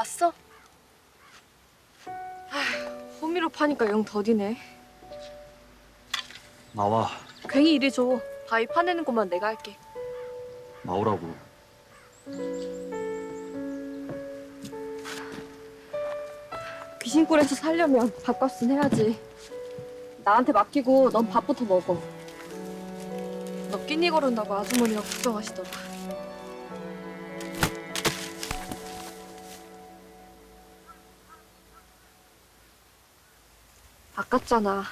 왔어? 아, 호미로 파니까 영 더디네. 나와 괜히 이리 줘. 바위 파내는 것만 내가 할게. 나오라고 귀신굴에서 살려면 밥값은 해야지. 나한테 맡기고 넌 밥부터 먹어. 너 끼니 거른다고 아주머니가 걱정하시더라. 아깝잖아.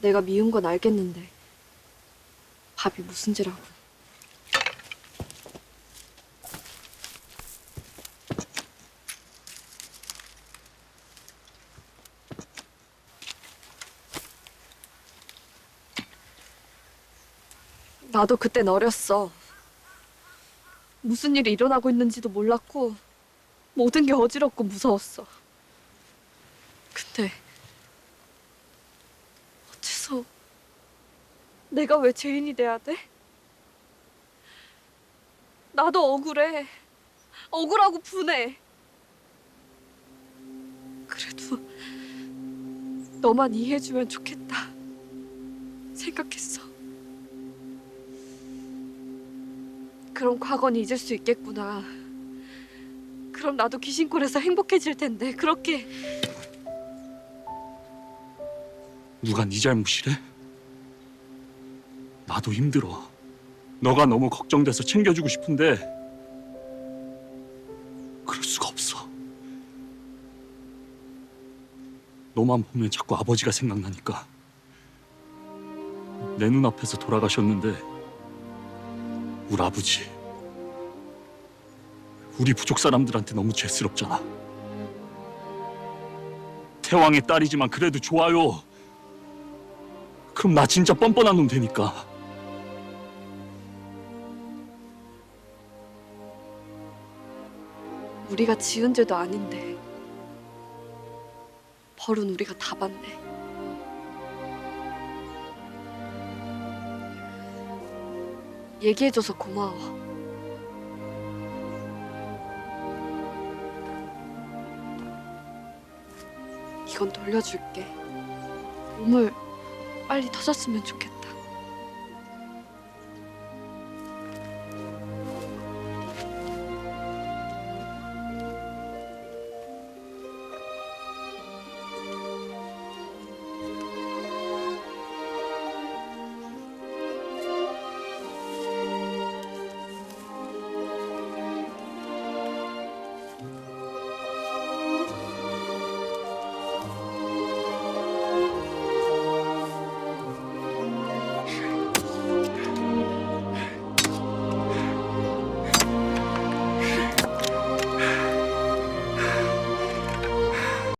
내가 미운 건 알겠는데 밥이 무슨지라고. 나도 그땐 어렸어. 무슨 일이 일어나고 있는지도 몰랐고 모든 게 어지럽고 무서웠어. 근데 어째서 내가 왜 죄인이 돼야 돼? 나도 억울해. 억울하고 분해. 그래도 너만 이해해주면 좋겠다 생각했어. 그럼 과거는 잊을 수 있겠구나. 그럼 나도 귀신골에서 행복해질 텐데 그렇게 누가 네 잘못이래? 나도 힘들어. 너가 너무 걱정돼서 챙겨주고 싶은데 그럴 수가 없어. 너만 보면 자꾸 아버지가 생각나니까. 내 눈앞에서 돌아가셨는데 우리 아버지 우리 부족 사람들한테 너무 죄스럽잖아. 태왕의 딸이지만 그래도 좋아요 그럼 나 진짜 뻔뻔한 놈 되니까 우리가 지은 죄도 아닌데 벌은 우리가 다 받네. 얘기해줘서 고마워. 이건 돌려줄게. 우물 빨리 터졌으면 좋겠다.